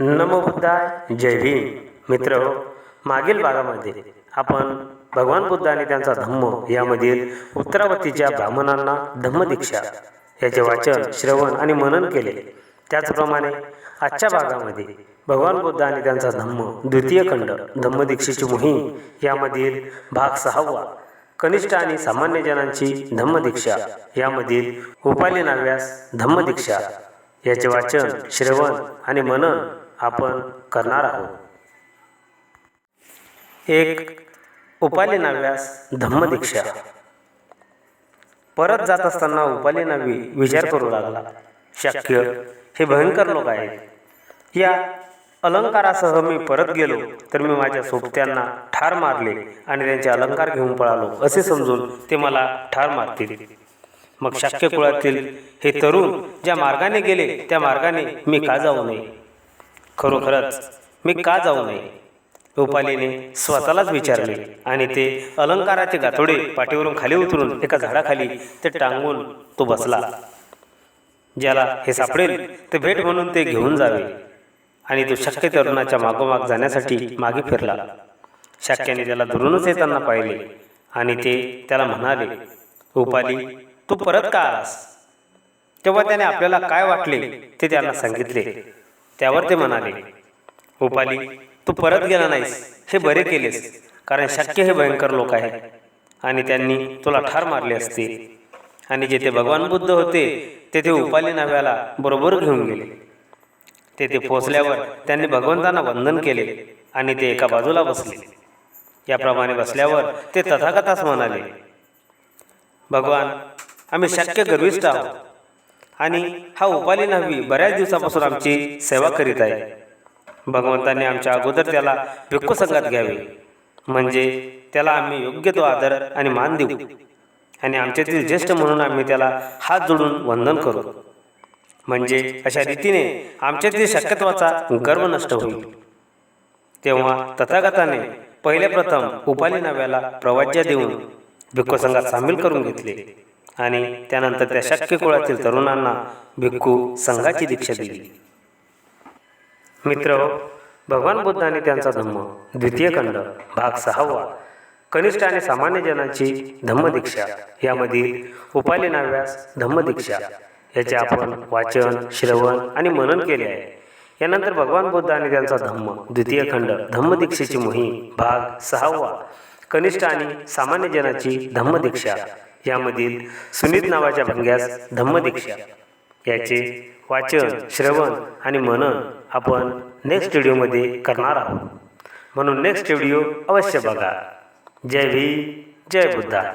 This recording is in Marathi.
नमो बुद्धाय जय भीम. मित्र मागील भागामध्ये आपण भगवान बुद्ध आणि त्यांचा धम्म यामधील उत्तरावतीच्या ब्राह्मणांना धम्मदीक्षा याचे वाचन श्रवण आणि मनन केले. त्याचप्रमाणे आजच्या भागामध्ये भगवान बुद्ध आणि त्यांचा धम्म द्वितीय खंड धम्मदीक्षेची मोहीम यामधील भाग सहावा कनिष्ठ आणि सामान्य जनांची धम्मदीक्षा यामधील उपाली नाव्यास धम्मदीक्षा याचे वाचन श्रवण आणि मनन आपण करणार आहोत. एक उपाली नाव्यास धम्मदीक्षा. परत जात असताना उपाली नावी विचार करू लागला. शक्य हे भयंकर लोक आहेत. या अलंकारासह मी परत गेलो तर मी माझ्या सोबत्यांना ठार मारले आणि त्यांचे अलंकार घेऊन पळालो असे समजून ते मला ठार मारतील. मग शाक्य कुळातील हे तरुण ज्या मार्गाने गेले त्या मार्गाने मी का जाऊ नये? खरोखरच मी का जाऊ नये? उपालीने स्वतःलाच विचारले आणि ते अलंकाराचे गाथोडे पाठीवरून खाली उतरून एका झाडाखाली ते टांगून तो बसला. ज्याला हे सापडेल ते भेट म्हणून ते घेऊन जावे आणि तो शक्य तरुणाच्या मागोमाग जाण्यासाठी मागे फिरला. शक्याने त्याला दुरूनच येताना पाहिले आणि ते त्याला म्हणाले उपाली तू परत का आलास? तेव्हा त्याने आपल्याला काय वाटले ते त्यांना सांगितले. त्यावर ते म्हणाले उपाली तू परत गेला नाहीस. हे बरे केलेस कारण शक्य हे भयंकर लोक आहेत आणि त्यांनी तुला ठार मारले असते. आणि जेथे भगवान बुद्ध होते तेथे उपाली नाव्याला बरोबर घेऊन गेले. तेथे पोचल्यावर त्यांनी भगवंतांना वंदन केले आणि ते एका बाजूला बसले. याप्रमाणे बसल्यावर ते तथागतास म्हणाले भगवान आम्ही शक्य गर्विष्ठ आहोत. आणि हा उपाली न्हावी बऱ्याच दिवसापासून आमची सेवा करीत आहे. भगवंताने आमच्या अगोदर त्याला भिक्खू संघात घ्यावे. म्हणजे त्याला आम्ही योग्य तो आदर आणि मान देऊ. आणि आमच्यातील ज्येष्ठ म्हणून आम्ही त्याला हात जोडून वंदन करू. म्हणजे अशा रीतीने आमच्यातील शक्यत्वाचा गर्व नष्ट होईल. तेव्हा तथागताने पहिले प्रथम उपाली नाव्याला प्रवाज्य देऊन भिक्खू संघात सामील करून घेतले. आणि त्यानंतर त्या शक्य कुळातील तरुणांना भिक्खू संघाची दीक्षा दिली. मित्र भगवान बुद्धाने त्यांचा धम्म द्वितीय खंड भाग सहावा कनिष्ठ आणि सामान्य जनांची धम्मदीक्षा यामधील उपाली नाव्यास धम्मदीक्षा याचे आपण वाचन श्रवण आणि मनन केले आहे. यानंतर भगवान बुद्ध आणि त्यांचा धम्म द्वितीय खंड धम्मदीक्षेची मोहीम भाग सहावा कनिष्ठ आणि सामान्य जनाची धम्मदीक्षा यामधील सुनीत नावाच्या भंग्यास धम्मदीक्षा. याचे वाचन श्रवण आणि मनन आपण नेक्स्ट व्हिडिओमध्ये करणार आहोत. म्हणून नेक्स्ट व्हिडिओ अवश्य बघा. जय भीम जय बुद्धा.